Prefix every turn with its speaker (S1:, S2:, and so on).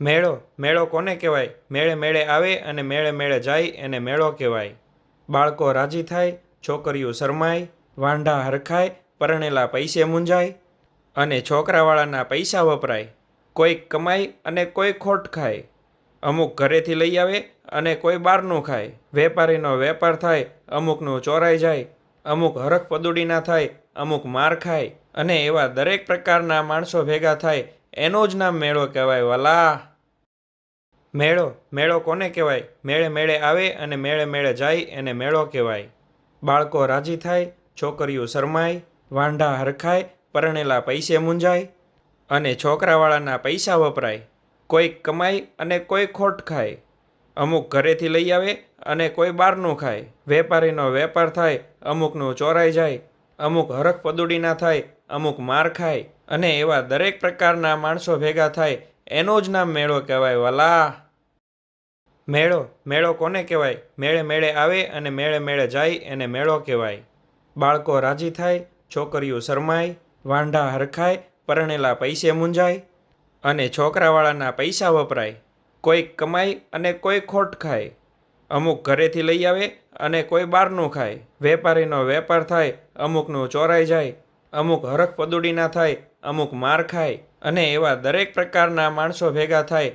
S1: મેળો મેળો કોને કહેવાય? મેળે મેળે આવે અને મેળે મેળે જાય એને મેળો કહેવાય. બાળકો રાજી થાય, છોકરીઓ શરમાય, વાંઢા હરખાય, પરણેલા પૈસે મૂંઝાય અને છોકરાવાળાના પૈસા વપરાય. કોઈક કમાય અને કોઈ ખોટ ખાય. અમુક ઘરેથી લઈ આવે અને કોઈ બહારનું ખાય. વેપારીનો વેપાર થાય, અમુકનું ચોરાઈ જાય. અમુક હરખ પદુડીના થાય, અમુક માર ખાય. અને એવા દરેક પ્રકારના માણસો ભેગા થાય. એનો જ નામ મેળો કહેવાય, વલા! મેળો મેળો કોને કહેવાય? મેળે મેળે આવે અને મેળે મેળે જાય એને મેળો કહેવાય. બાળકો રાજી થાય, છોકરીઓ શરમાય, વાંઢા હરખાય, પરણેલા પૈસે મૂંઝાય અને છોકરાવાળાના પૈસા વપરાય. કોઈક કમાય અને કોઈ ખોટ ખાય. અમુક ઘરેથી લઈ આવે અને કોઈ બહારનું ખાય. વેપારીનો વેપાર થાય, અમુકનું ચોરાઈ જાય. અમુક હરખ પદુડીના થાય, અમુક માર ખાય અને એવા દરેક પ્રકારના માણસો ભેગા થાય એનું જ નામ મેળો કહેવાય, વલા. મેળો મેળો કોને કહેવાય? મેળે મેળે આવે અને મેળે મેળે જાય એને મેળો કહેવાય. બાળકો રાજી થાય, છોકરીઓ શરમાય, વાંઢા હરખાય, પરણેલા પૈસે મૂંઝાય અને છોકરાવાળાના પૈસા વપરાય. કોઈ કમાય અને કોઈ ખોટ ખાય. અમુક ઘરેથી લઈ આવે અને કોઈ બહારનું ખાય. વેપારીનો વેપાર થાય, અમુકનું ચોરાઈ જાય. અમુક હરખ પદુડીના થાય, અમુક માર ખાય. અને એવા દરેક પ્રકારના માણસો ભેગા થાય